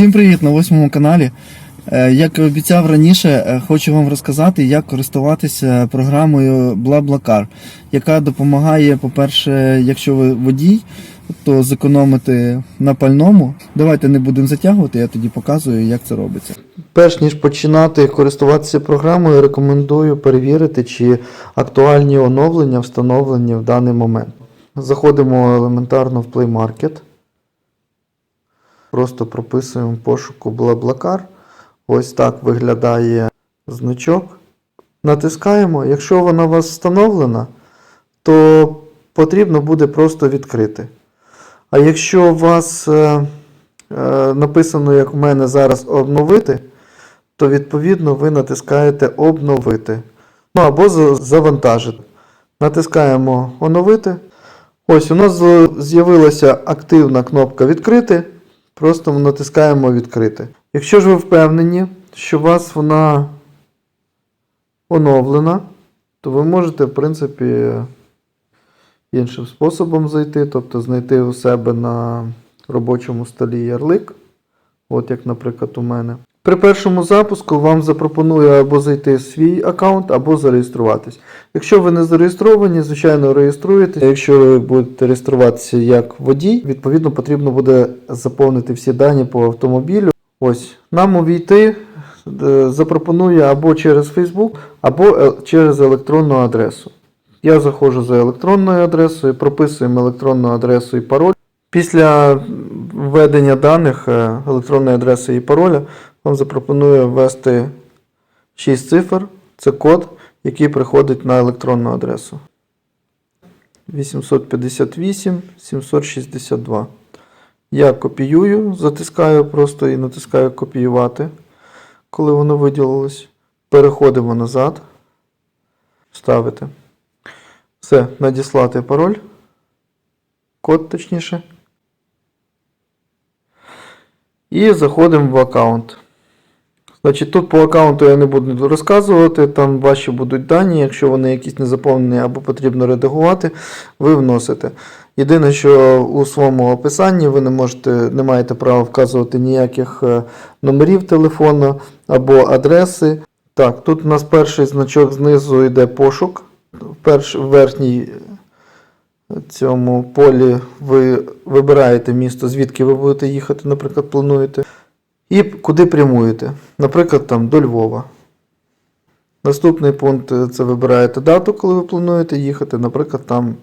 Всім привіт на восьмому каналі. Е, Як і обіцяв раніше, е, хочу вам розказати, як користуватися програмою BlaBlaCar, яка допомагає, по-перше, якщо ви водій, то зекономити на пальному. Давайте не будемо затягувати, я тоді показую, як це робиться. Перш ніж починати користуватися програмою, рекомендую перевірити, чи актуальні оновлення встановлені в даний момент. Заходимо елементарно в Play Market. Просто прописуємо пошуку Блаблакар. Ось так виглядає значок. Натискаємо. Якщо вона у вас встановлена, то потрібно буде просто відкрити. А якщо у вас е, е, написано, як в мене зараз, обновити, то відповідно ви натискаєте обновити. Ну або завантажити. Натискаємо оновити. Ось у нас з'явилася активна кнопка відкрити. Просто натискаємо відкрити. Якщо ж ви впевнені, що у вас вона оновлена, то ви можете, в принципі, іншим способом зайти, тобто знайти у себе на робочому столі ярлик, от як, наприклад, у мене. При першому запуску вам запропонує або зайти в свій аккаунт, або зареєструватись. Якщо ви не зареєстровані, звичайно, реєструєтесь. Якщо ви будете реєструватися як водій, відповідно потрібно буде заповнити всі дані по автомобілю. Ось нам увійти е, запропонує або через Facebook, або е, через електронну адресу. Я заходжу за електронною адресою, прописуємо електронну адресу і пароль. Після введення даних е, електронної адреси і пароля вам запропонує ввести 6 цифр. Це код, який приходить на електронну адресу. 858 762. Я копіюю, затискаю просто і натискаю копіювати, коли воно виділилось. Переходимо назад. Ставити. Все, надіслати пароль. Код точніше. І заходимо в аккаунт. Значить, тут по аккаунту я не буду розказувати, там ваші будуть дані, якщо вони якісь не заповнені або потрібно редагувати, ви вносите. Єдине, що у своєму описанні ви не можете, не маєте права вказувати ніяких е, номерів телефону або адреси. Так, тут у нас перший значок знизу йде пошук. Перш, в верхній цьому полі ви вибираєте місто, звідки ви будете їхати, наприклад, плануєте. І куди прямуєте. Наприклад, там до Львова. Наступний пункт е, це вибираєте дату, коли ви плануєте їхати, наприклад, там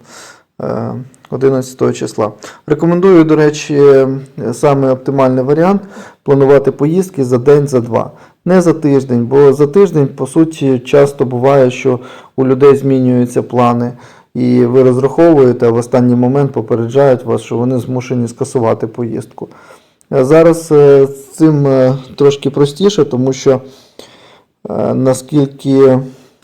е, 11 числа. Рекомендую, до речі, е, саме оптимальний варіант планувати поїздки за день, за два. Не за тиждень, бо за тиждень, по суті, часто буває, що у людей змінюються плани. І ви розраховуєте, а в останній момент попереджають вас, що вони змушені скасувати поїздку. Зараз е, з цим е, трошки простіше, тому що, е, наскільки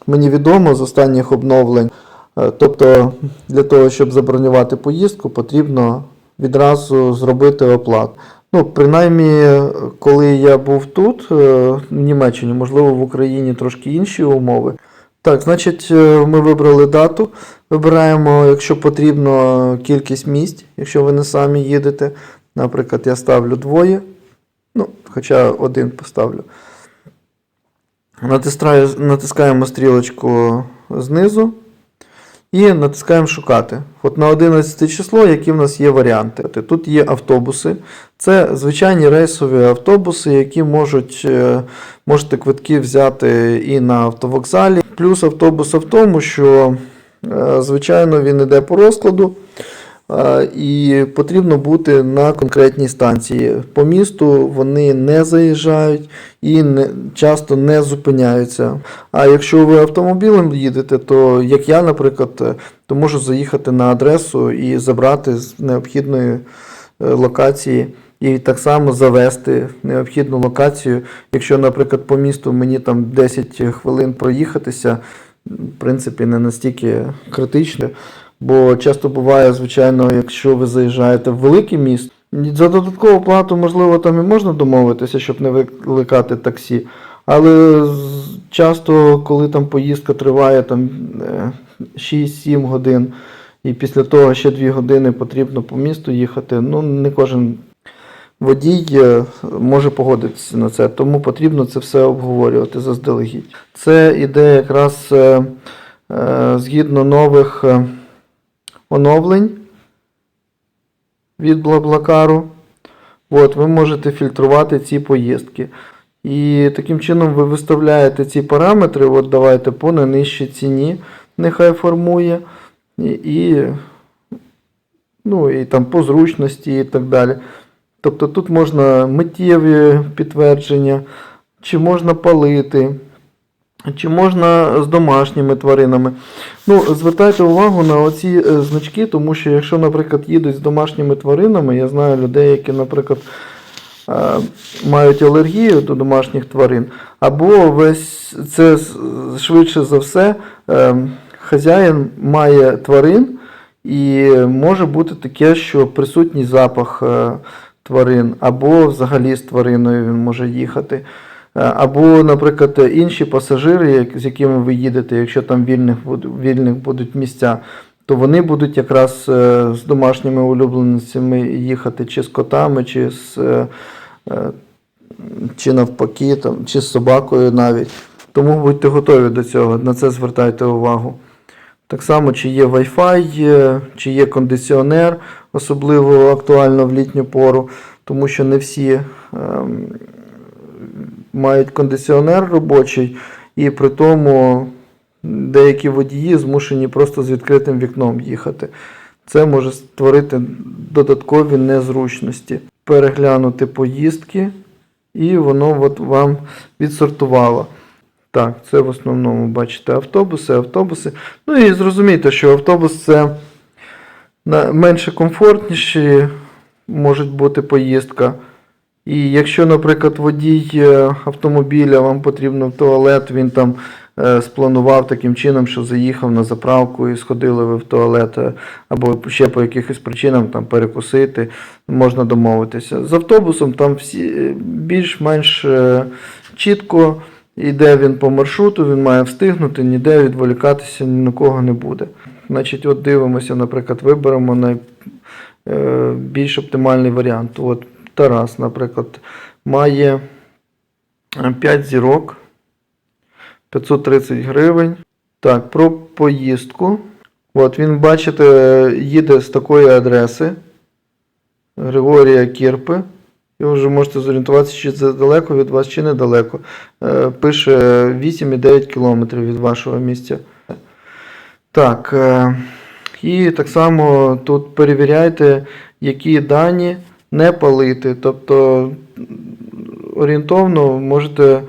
мені відомо з останніх обновлень, е, тобто для того, щоб забронювати поїздку, потрібно відразу зробити оплату. Ну, принаймні, е, коли я був тут, е, в Німеччині, можливо, в Україні трошки інші умови. Так, значить, е, ми вибрали дату. Вибираємо, якщо потрібно, кількість місць, якщо ви не самі їдете. Наприклад, я ставлю двоє. Ну, хоча один поставлю. Натискаємо стрілочку знизу і натискаємо шукати. От на 11 число, які в нас є варіанти. Тут є автобуси. Це звичайні рейсові автобуси, які можуть, е, можете квитки взяти і на автовокзалі. Плюс автобуса в тому, що, е, звичайно, він йде по розкладу. І потрібно бути на конкретній станції. По місту вони не заїжджають і не, часто не зупиняються. А якщо ви автомобілем їдете, то як я, наприклад, то можу заїхати на адресу і забрати з необхідної е, локації. І так само завести необхідну локацію. Якщо, наприклад, по місту мені там 10 хвилин проїхатися, в принципі, не настільки критично. Бо часто буває, звичайно, якщо ви заїжджаєте в велике місто, за додаткову плату, можливо, там і можна домовитися, щоб не викликати таксі. Але часто, коли там поїздка триває там, е, 6-7 годин, і після того ще 2 години потрібно по місту їхати, ну не кожен водій е, може погодитися на це, тому потрібно це все обговорювати заздалегідь. Це іде якраз е, е, згідно нових е, оновлень від Блаблакару. От, ви можете фільтрувати ці поїздки. І таким чином ви виставляєте ці параметри, от давайте по найнижчій ціні, нехай формує. І, і, ну, і там по зручності і так далі. Тобто тут можна миттєві підтвердження, чи можна палити, чи можна з домашніми тваринами. Ну, звертайте увагу на оці е, значки, тому що якщо, наприклад, їдуть з домашніми тваринами, я знаю людей, які, наприклад, е, мають алергію до домашніх тварин, або весь це швидше за все, е, хазяїн має тварин, і може бути таке, що присутній запах тварин, або взагалі з твариною він може їхати. Е, Або, наприклад, інші пасажири, з якими ви їдете, якщо там вільних, вільних будуть місця, то вони будуть якраз е, з домашніми улюбленцями їхати, чи з котами, чи з е, чи навпаки, там, чи з собакою навіть. Тому будьте готові до цього, на це звертайте увагу. Так само, чи є Wi-Fi, чи є кондиціонер, особливо актуально в літню пору, тому що не всі ем, мають кондиціонер робочий, і при тому деякі водії змушені просто з відкритим вікном їхати. Це може створити додаткові незручності. Переглянути поїздки, і воно от вам відсортувало. Так, це в основному бачите автобуси, автобуси. Ну і зрозумійте, що автобус це менше комфортніші може бути поїздка. І якщо, наприклад, водій е, автомобіля вам потрібно в туалет, він там е, спланував таким чином, що заїхав на заправку і сходили ви в туалет, е, або ще по якихось причинам там перекусити, можна домовитися. З автобусом там всі більш-менш чітко йде він по маршруту, він має встигнути, ніде відволікатися ні на кого не буде. Значить, от дивимося, наприклад, виберемо найбільш оптимальний варіант. От Тарас, наприклад, має 5 зірок, 530 гривень. Так, про поїздку. От він, бачите, їде з такої адреси Григорія Кірпи. І ви вже можете зорієнтуватися, чи це далеко від вас, чи недалеко. Е, Пише 8,9 км від вашого місця. Так. е, І так само тут перевіряйте, які дані не палити. Тобто орієнтовно можете е,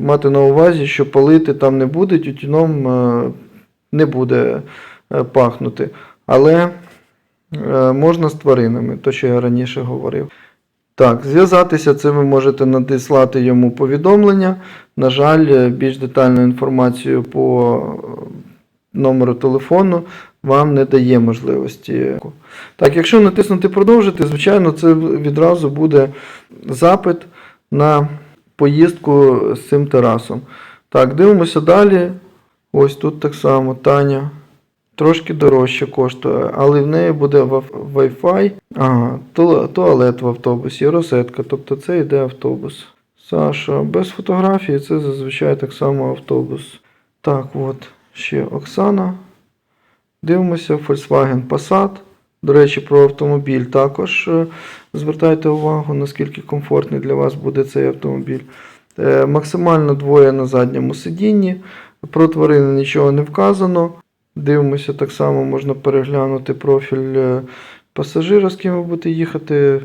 мати на увазі, що палити там не буде, тютюном е, не буде е, пахнути. Але можна з тваринами, то що я раніше говорив. Так, зв'язатися це ви можете надіслати йому повідомлення. На жаль, більш детальну інформацію по номеру телефону вам не дає можливості. Так, якщо натиснути продовжити, звичайно, це відразу буде запит на поїздку з цим терасом. Так, дивимося далі. Ось тут так само Таня. Трошки дорожче коштує, але в неї буде Wi-Fi, ага, туалет в автобусі, розетка, тобто це йде автобус. Саша, без фотографії це зазвичай так само автобус. Так, от, ще Оксана. Дивимося, Volkswagen Passat. До речі, про автомобіль також е, звертайте увагу, наскільки комфортний для вас буде цей автомобіль. Е, Максимально двоє на задньому сидінні. Про тварини нічого не вказано. Дивимося, так само можна переглянути профіль е, пасажира, з ким ви будете їхати.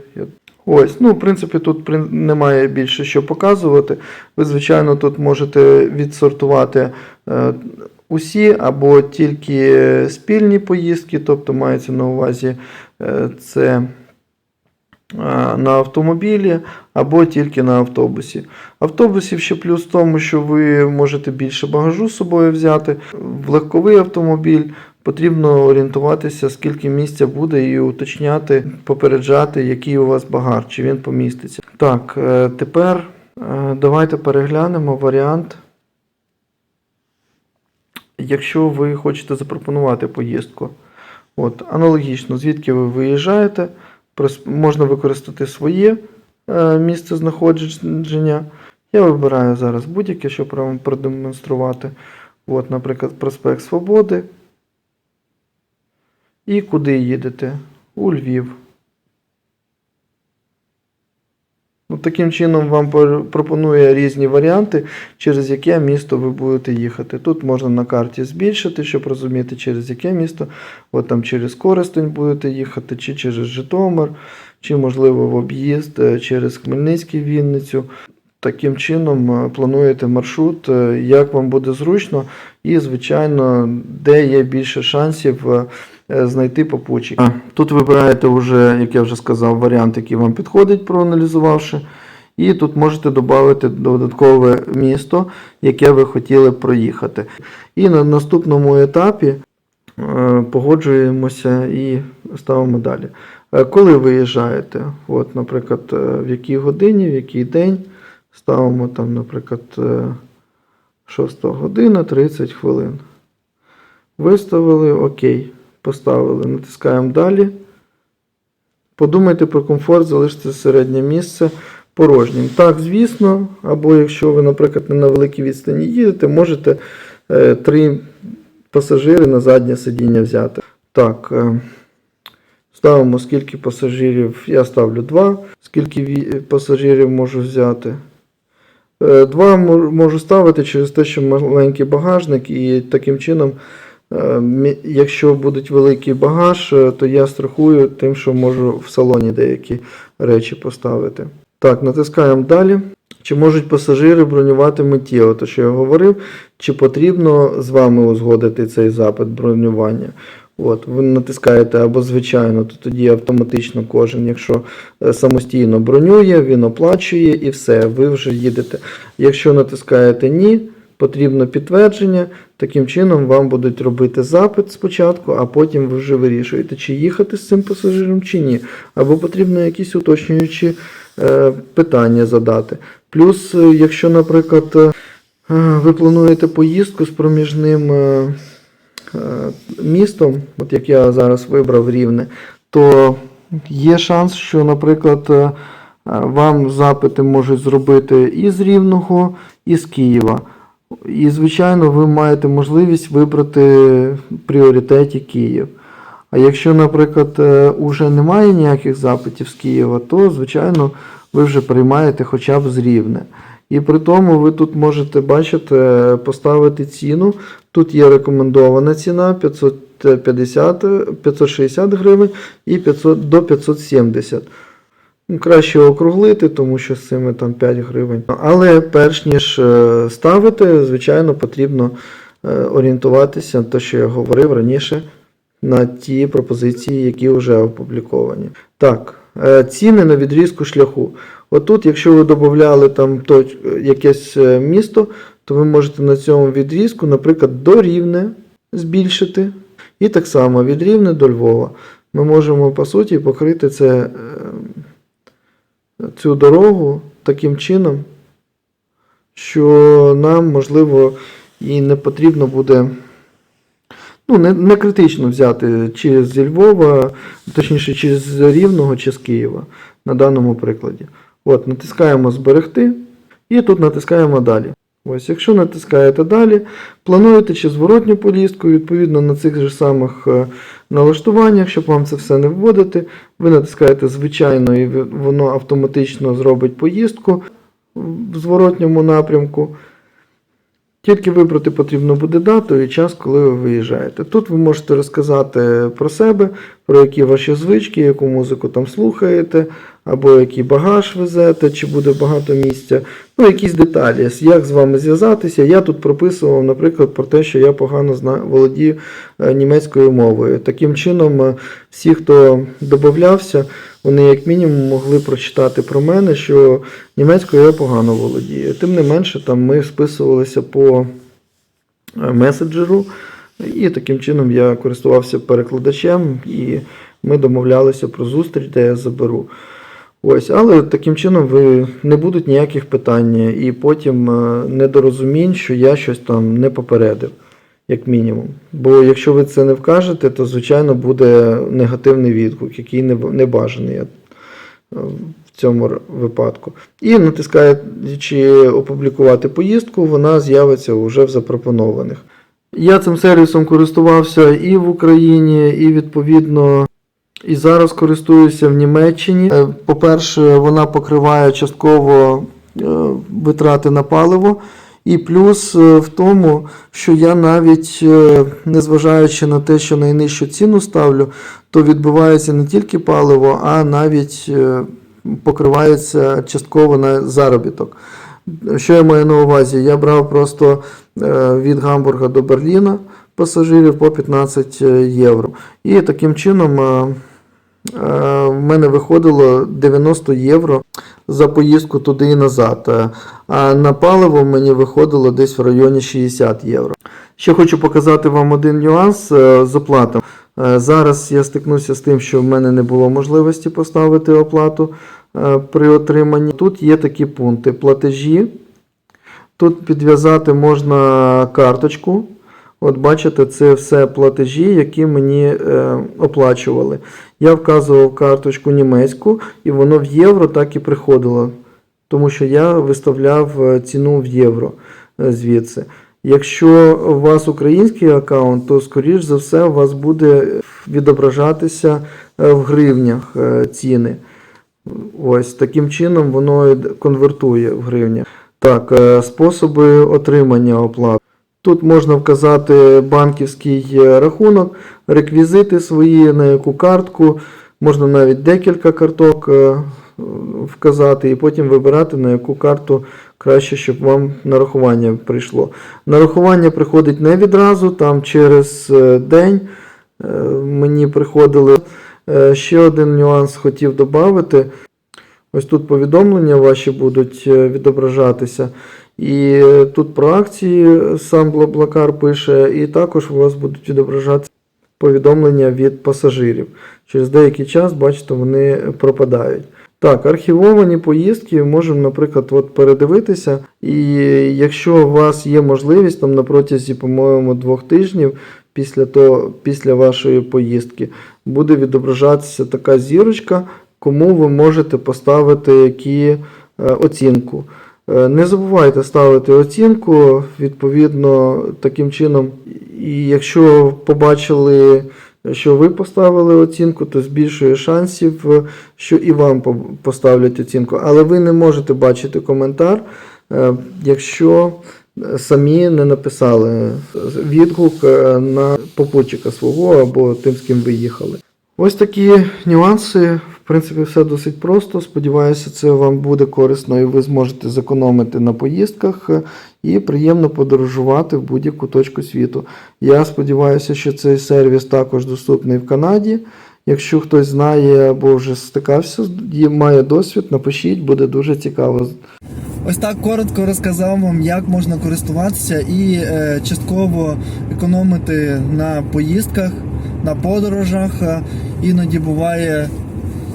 Ось, ну, в принципі, тут немає більше що показувати. Ви, звичайно, тут можете відсортувати усі або тільки спільні поїздки, тобто мається на увазі е, це е, на автомобілі або тільки на автобусі. Автобусів ще плюс в тому, що ви можете більше багажу з собою взяти. В легковий автомобіль потрібно орієнтуватися, скільки місця буде, і уточняти, попереджати, який у вас багаж, чи він поміститься. Так, е, тепер е, давайте переглянемо варіант. Якщо ви хочете запропонувати поїздку, от, аналогічно, звідки ви виїжджаєте, можна використати своє е, місце знаходження. Я вибираю зараз будь-яке, щоб вам продемонструвати. От, наприклад, проспект Свободи. І куди їдете? У Львів. Ну, таким чином вам пропонує різні варіанти, через яке місто ви будете їхати. Тут можна на карті збільшити, щоб розуміти, через яке місто. От там через Коростень будете їхати, чи через Житомир, чи, можливо, в об'їзд е, через Хмельницький Вінницю. Таким чином е, плануєте маршрут, е, як вам буде зручно, і, звичайно, де є більше шансів знайти попутчик. Тут вибираєте вже, як я вже сказав, варіант, який вам підходить, проаналізувавши. І тут можете додати додаткове місто, яке ви хотіли проїхати. І на наступному етапі е, погоджуємося і ставимо далі. Е, Коли виїжджаєте? От, наприклад, е, в якій годині, в який день. Ставимо там, наприклад, е, 6 година 30 хвилин. Виставили, окей. Поставили, натискаємо далі. Подумайте про комфорт, залиште середнє місце порожнім. Так, звісно, або якщо ви, наприклад, не на великій відстані їдете, можете е, три пасажири на заднє сидіння взяти. Так, е, ставимо скільки пасажирів. Я ставлю 2. Скільки пасажирів можу взяти. Е, Два можу ставити через те, що маленький багажник, і таким чином, якщо буде великий багаж, е, то я страхую тим, що можу в салоні деякі речі поставити. Так, натискаємо далі. Чи можуть пасажири бронювати миттєво? То, що я говорив, чи потрібно з вами узгодити цей запит бронювання? От, ви натискаєте або звичайно, то тоді автоматично кожен, якщо е, самостійно бронює, він оплачує і все, ви вже їдете. Якщо натискаєте ні, потрібно підтвердження. Таким чином вам будуть робити запит спочатку, а потім ви вже вирішуєте, чи їхати з цим пасажиром, чи ні. Або потрібно якісь уточнюючі е, питання задати. Плюс, е, якщо, наприклад, е, ви плануєте поїздку з проміжним. містом, от як я зараз вибрав рівне, то є шанс, що, наприклад, вам запити можуть зробити і з Рівного, і з Києва. І, звичайно, ви маєте можливість вибрати пріоритеті Київ. А якщо, наприклад, е, уже немає ніяких запитів з Києва, то, звичайно, ви вже приймаєте хоча б з Рівне. І при тому ви тут можете бачите, е, поставити ціну. Тут є рекомендована ціна 550, е, 560 гривень і 500, до 570. Ну, Краще округлити, тому що з цими там 5 гривень. Але перш ніж е, ставити, звичайно, потрібно е, орієнтуватися, те, що я говорив раніше, на ті пропозиції, які вже опубліковані. Так, е, ціни на відрізку шляху. Отут, якщо ви додавали там точ- якесь місто, то ви можете на цьому відрізку, наприклад, до Рівне збільшити. І так само від Рівне до Львова. Ми можемо, по суті, покрити це, цю дорогу таким чином, що нам, можливо, і не потрібно буде. Ну, не, не критично взяти чи зі Львова, точніше, чи з Рівного, чи з Києва на даному прикладі. От, натискаємо зберегти і тут натискаємо далі. Ось, якщо натискаєте далі, плануєте чи зворотню поїздку, відповідно на цих же самих е, налаштуваннях, щоб вам це все не вводити, ви натискаєте звичайно і воно автоматично зробить поїздку в зворотньому напрямку. Тільки вибрати потрібно буде дату і час, коли ви виїжджаєте. Тут ви можете розказати про себе, про які ваші звички, яку музику там слухаєте, або який багаж везете, чи буде багато місця. Ну, якісь деталі, як з вами зв'язатися. Я тут прописував, наприклад, про те, що я погано знаю, володію е, німецькою мовою. Таким чином, е, всі, хто додавався, вони як мінімум могли прочитати про мене, що німецькою я погано володію. Тим не менше, там ми списувалися по е, меседжеру, і таким чином я користувався перекладачем, і ми домовлялися про зустріч, де я заберу. Ось, але таким чином ви не будуть ніяких питань, і потім е, недорозумінь, що я щось там не попередив. як мінімум. Бо якщо ви це не вкажете, то звичайно буде негативний відгук, який не, бажаний е, в цьому випадку. І натискаючи опублікувати поїздку, вона з'явиться вже в запропонованих. Я цим сервісом користувався і в Україні, і відповідно. І зараз користуюся в Німеччині. Е, По-перше, вона покриває частково е, витрати на паливо. І плюс е, в тому, що я навіть, незважаючи на те, що найнижчу ціну ставлю, то відбувається не тільки паливо, а навіть покривається частково на заробіток. Що я маю на увазі? Я брав просто від Гамбурга до Берліна пасажирів по 15 євро. І таким чином в мене виходило 90 євро за поїздку туди і назад. Е, А на паливо мені виходило десь в районі 60 євро. Ще хочу показати вам один нюанс е, з оплатою. Е, Зараз я стикнувся з тим, що в мене не було можливості поставити оплату е, при отриманні. Тут є такі пункти: платежі. Тут підв'язати можна карточку. От бачите, це все платежі, які мені е, оплачували. Я вказував карточку німецьку, і воно в євро так і приходило. Тому що я виставляв е, ціну в євро е, звідси. Якщо у вас український аккаунт, то скоріш за все у вас буде відображатися е, в гривнях ціни. Ось таким чином воно конвертує в гривнях. Так, способи отримання оплат. Тут можна вказати банківський е, рахунок, реквізити свої, на яку картку, можна навіть декілька карток е, вказати і потім вибирати, на яку карту краще, щоб вам нарахування прийшло. Нарахування приходить не відразу, там через е, день мені приходили. Ще один нюанс хотів додати. Ось тут повідомлення ваші будуть відображатися. І тут про акції сам Блаблакар пише, і також у вас будуть відображатися повідомлення від пасажирів. Через деякий час, бачите, вони пропадають. Так, архівовані поїздки можемо, наприклад, от передивитися. І якщо у вас є можливість там на протязі, по-моєму, двох тижнів після, того, після вашої поїздки буде відображатися така зірочка, кому ви можете поставити які е, оцінку. Е, Не забувайте ставити оцінку, відповідно, таким чином, і якщо побачили, що ви поставили оцінку, то збільшує шансів, що і вам поставлять оцінку. Але ви не можете бачити коментар, е, якщо самі не написали відгук е, на попутчика свого або тим, з ким ви їхали. Ось такі нюанси. Принципі, все досить просто. Сподіваюся, це вам буде корисно і ви зможете зекономити на поїздках е, і приємно подорожувати в будь-яку точку світу. Я сподіваюся, що цей сервіс також доступний в Канаді. Якщо хтось знає або вже стикався, і має досвід, напишіть, буде дуже цікаво. Ось так коротко розказав вам, як можна користуватися і е, частково економити на поїздках, на подорожах. Е, Іноді буває,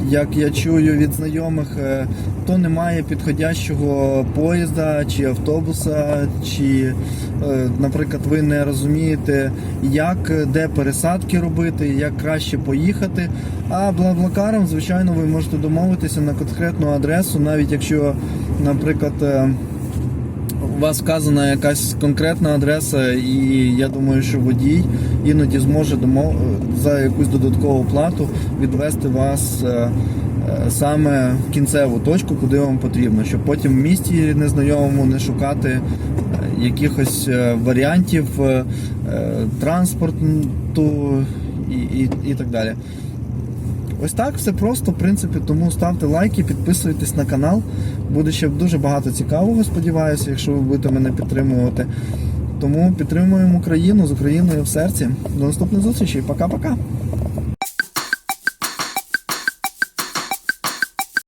як я чую від знайомих, е, то немає підходящого поїзда чи автобуса, чи, е, наприклад, ви не розумієте, як де пересадки робити, як краще поїхати. А блаблакаром, звичайно, ви можете домовитися на конкретну адресу, навіть якщо, наприклад, е, у вас вказана якась конкретна адреса, і я думаю, що водій іноді зможе домов... за якусь додаткову плату відвести вас е, е, саме в кінцеву точку, куди вам потрібно, щоб потім в місті незнайомому не шукати е, якихось варіантів транспорту і, і, і так далі. Ось так все просто, в принципі, тому ставте лайки, підписуйтесь на канал. Буде ще дуже багато цікавого, сподіваюся, якщо ви будете мене підтримувати. Тому підтримуємо Україну з Україною в серці. До наступних зустрічей. Пока-пока.